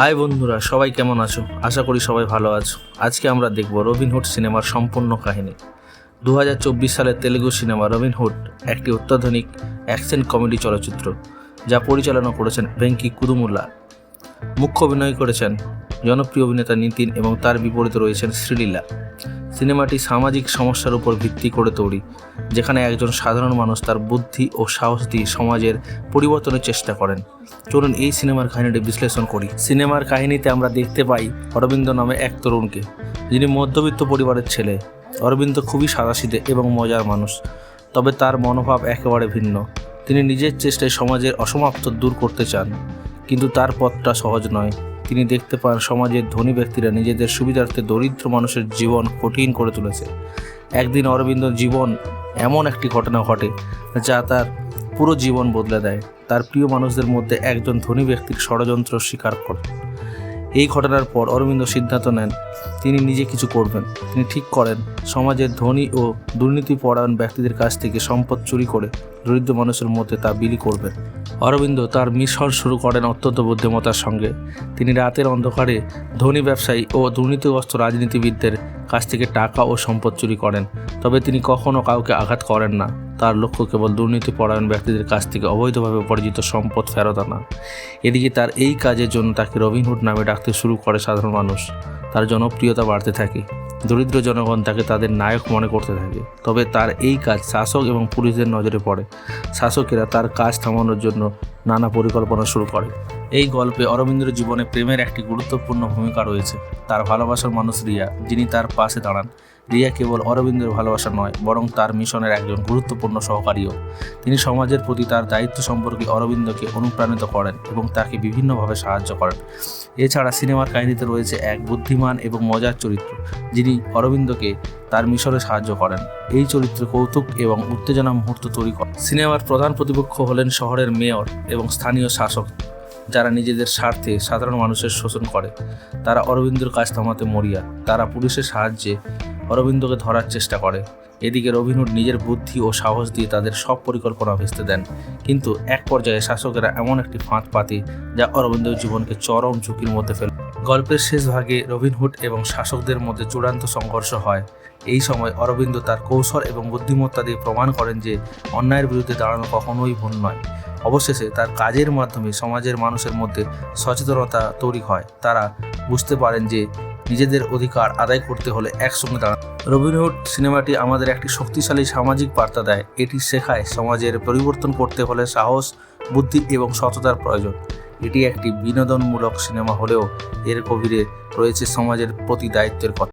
High বন্ধুরা, সবাই কেমন আছো? আশা করি সবাই ভালো আছো। আজকে আমরা দেখব রবিনহুড সিনেমার সম্পূর্ণ কাহিনী। দু হাজার চব্বিশ সালের তেলেগু সিনেমা রবিনহুড একটি অত্যাধুনিক অ্যাকশন কমেডি চলচ্চিত্র, যা পরিচালনা করেছেন ভেঙ্কি কুদুমুল্লা। মুখ্য অভিনয় করেছেন জনপ্রিয় অভিনেতা নীতিন এবং তার বিপরীতে রয়েছেন শ্রীলীলা। সিনেমাটি সামাজিক সমস্যার উপর ভিত্তি করে তৈরি, যেখানে একজন সাধারণ মানুষ তার বুদ্ধি ও সাহস দিয়ে সমাজের পরিবর্তনের চেষ্টা করেন। চলুন এই সিনেমার কাহিনীটি বিশ্লেষণ করি। সিনেমার কাহিনীতে আমরা দেখতে পাই অরবিন্দ নামে এক তরুণকে, যিনি মধ্যবিত্ত পরিবারের ছেলে। অরবিন্দ খুবই সাদাসিধে এবং মজার মানুষ, তবে তার মনোভাব একেবারে ভিন্ন। তিনি নিজের চেষ্টায় সমাজের অসমাপ্ত দূর করতে চান, কিন্তু তার পথটা সহজ নয়। তিনি দেখতে পান সমাজের ধনী ব্যক্তিরা নিজেদের সুবিধার্থে দরিদ্র মানুষের জীবন কঠিন করে তুলেছে। একদিন অরবিন্দ জীবন এমন একটি ঘটনা ঘটে যা তার পুরো জীবন বদলে দেয়। তার প্রিয় মানুষদের মধ্যে একজন ধনী ব্যক্তির ষড়যন্ত্র স্বীকার করেন। এই ঘটনার পর অরবিন্দ সিদ্ধান্ত নেন, তিনি নিজে কিছু করবেন। তিনি ঠিক করেন, সমাজের ধনী ও দুর্নীতিপরায়ণ ব্যক্তিদের কাছ থেকে সম্পদ চুরি করে দরিদ্র মানুষের মধ্যে তা বিলি করবেন। অরবিন্দ তার মিশন শুরু করেন অত্যন্ত বুদ্ধিমতার সঙ্গে। তিনি রাতের অন্ধকারে ধনী ব্যবসায়ী ও দুর্নীতিগ্রস্ত রাজনীতিবিদদের কাছ থেকে টাকা ও সম্পদ চুরি করেন, তবে তিনি কখনও কাউকে আঘাত করেন না। তার লক্ষ্য কেবল দুর্নীতিপরায়ণ ব্যক্তিদের কাছ থেকে অবৈধভাবে উপার্জিত সম্পদ ফেরত আনা। এদিকে তার এই কাজের জন্য তাকে রবিনহুড নামে ডাকতে শুরু করে সাধারণ মানুষ। তার জনপ্রিয়তা বাড়তে থাকে। দরিদ্র জনগণ তাকে তাদের নায়ক মনে করতে থাকে। তবে তার এই কাজ শাসক এবং পুলিশদের নজরে পড়ে। শাসকেরা তার কাজ থামানোর জন্য নানা পরিকল্পনা শুরু করে। এই গল্পে অরবিন্দের জীবনে প্রেমের একটি গুরুত্বপূর্ণ ভূমিকা রয়েছে। তার ভালোবাসার মানুষ রিয়া, যিনি তার পাশে দাঁড়ান। রিয়া কেবল অরবিন্দের ভালোবাসা নয়, বরং তার মিশনের একজন গুরুত্বপূর্ণ সহকারীও। তিনি সমাজের প্রতি তার দায়িত্ব সম্পর্কে অরবিন্দকে অনুপ্রাণিত করেন এবং তাকে বিভিন্নভাবে সাহায্য করেন। এছাড়া সিনেমার কাহিনীতে রয়েছে এক বুদ্ধিমান এবং মজার চরিত্র, যিনি অরবিন্দকে তার মিশনে সাহায্য করেন। এই চরিত্রে কৌতুক এবং উত্তেজনা মুহূর্ত তৈরি করে সিনেমার প্রধান প্রতিপক্ষ হলেন শহরের মেয়র এবং স্থানীয় শাসক, যারা নিজেদের স্বার্থে সাধারণ মানুষের শোষণ করে। তারা অরবিন্দর কাজ থামাতে মরিয়া, তারা পুলিশের সাহায্যে অরবিন্দকে ধরার চেষ্টা করে। এদিকে রবিনহুড নিজের বুদ্ধি ও সাহস দিয়ে তাদের সব পরিকল্পনা ভেস্তে দেন। কিন্তু এক পর্যায়ে শাসকেরা এমন একটি ফাঁদ পাতে যা অরবিন্দের জীবনকে চরম ঝুঁকির মধ্যে ফেলে। গল্পের শেষ ভাগে রবিনহুড এবং শাসকদের মধ্যে চূড়ান্ত সংঘর্ষ হয়। এই সময় অরবিন্দ তার কৌশল এবং বুদ্ধিমত্তা দিয়ে প্রমাণ করেন যে অন্যায়ের বিরুদ্ধে দাঁড়ানো কখনোই ভুল নয়। অবশেষে তার কাজের মাধ্যমে সমাজের মানুষের মধ্যে সচেতনতা তৈরি হয়। তারা বুঝতে পারেন যে নিজেদের অধিকার আদায় করতে হলে একসঙ্গে দাঁড়ান। রবিনহুড সিনেমাটি আমাদের একটি শক্তিশালী সামাজিক বার্তা দেয়। এটি শেখায় সমাজের পরিবর্তন করতে হলে সাহস, বুদ্ধি এবং সততার প্রয়োজন। এটি একটি বিনোদনমূলক সিনেমা হলেও এর গভীরে রয়েছে সমাজের প্রতি দায়িত্বের কথা।